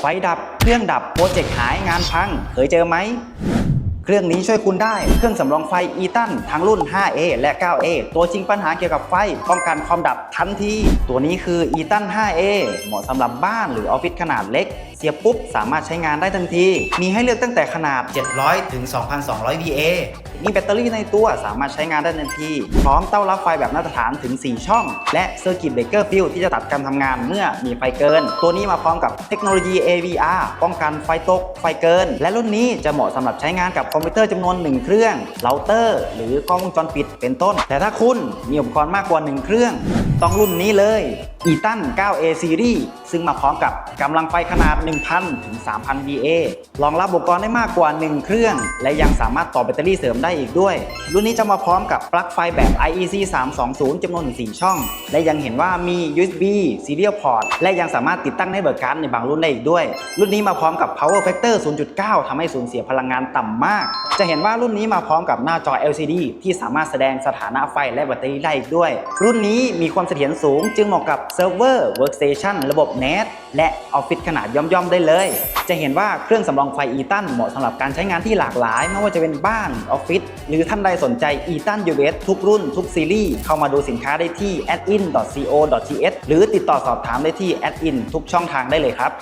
ไฟดับ เครื่องดับ โปรเจกต์หายงานพัง เคยเจอไหม เครื่องนี้ช่วยคุณได้ เครื่องสำรองไฟอีตันทั้งรุ่น 5A และ 9A ตัวจริงปัญหาเกี่ยวกับไฟ ป้องกันความดับทันที ตัวนี้คืออีตัน 5A เหมาะสำหรับบ้านหรือออฟฟิศขนาดเล็ก เสียบปุ๊บ สามารถใช้งานได้ทันที มีให้เลือกตั้งแต่ขนาด 700 ถึง 2,200 VA มีแบตเตอรี่ในตัวสามารถใช้งานได้ทันที พร้อมเต้ารับไฟแบบมาตรฐานถึง 4 ช่อง และเซอร์กิตเบรกเกอร์ฟิลที่จะตัดการทำงานเมื่อมีไฟเกิน ตัวนี้มาพร้อมกับเทคโนโลยี AVR ป้องกันไฟตก ไฟเกิน และรุ่นนี้จะเหมาะสำหรับใช้งานกับคอมพิวเตอร์จำนวน 1 เครื่องเราเตอร์ หรือกล้องวงจรปิดเป็นต้น แต่ถ้าคุณมีอุปกรณ์มากกว่า 1 เครื่อง ต้องรุ่นนี้เลย e t a n 9A Series ซึ่งมาพร้อมกับกำลังไฟขนาด 1,000 ถึง 3,000 VA รองรับอุปกรณ์ได้มากกว่า 1 เครื่อง และยังสามารถต่อแบตเตอรี่เสริมได้อีกด้วย รุ่นนี้จะมาพร้อมกับปลั๊กไฟแบบ IEC 320จำนวนถึง 4 ช่อง และยังเห็นว่ามี USB Serial Port และยังสามารถติดตั้งในเบิร์การ์ดในบางรุ่นได้อีกด้วย รุ่นนี้มาพร้อมกับ Power Factor 0.9ทำให้สูญเสียพลังงานต่ำมาก จะเห็นว่ารุ่นนี้มาพร้อมกับหน้าจอ LCD ที่สามารถแสดงสถานะไฟและแบตเตอรี่ได้อีกด้วย รุ่นนี้มีความเสถียรสูงจึงเหมาะกับเซิร์ฟเวอร์ Workstation ระบบ NAS และออฟฟิศขนาดย่อมๆได้เลย จะเห็นว่าเครื่องสำรองไฟอีตันเหมาะสำหรับการใช้งานที่หลากหลาย ไม่ว่าจะเป็นบ้านออฟฟิศหรือท่านใดสนใจอีตันยูเอสทุกรุ่น ทุกซีรีส์ เข้ามาดูสินค้าได้ที่ adin.co.th หรือติดต่อสอบถามได้ที่ adin ทุกช่องทางได้เลยครับ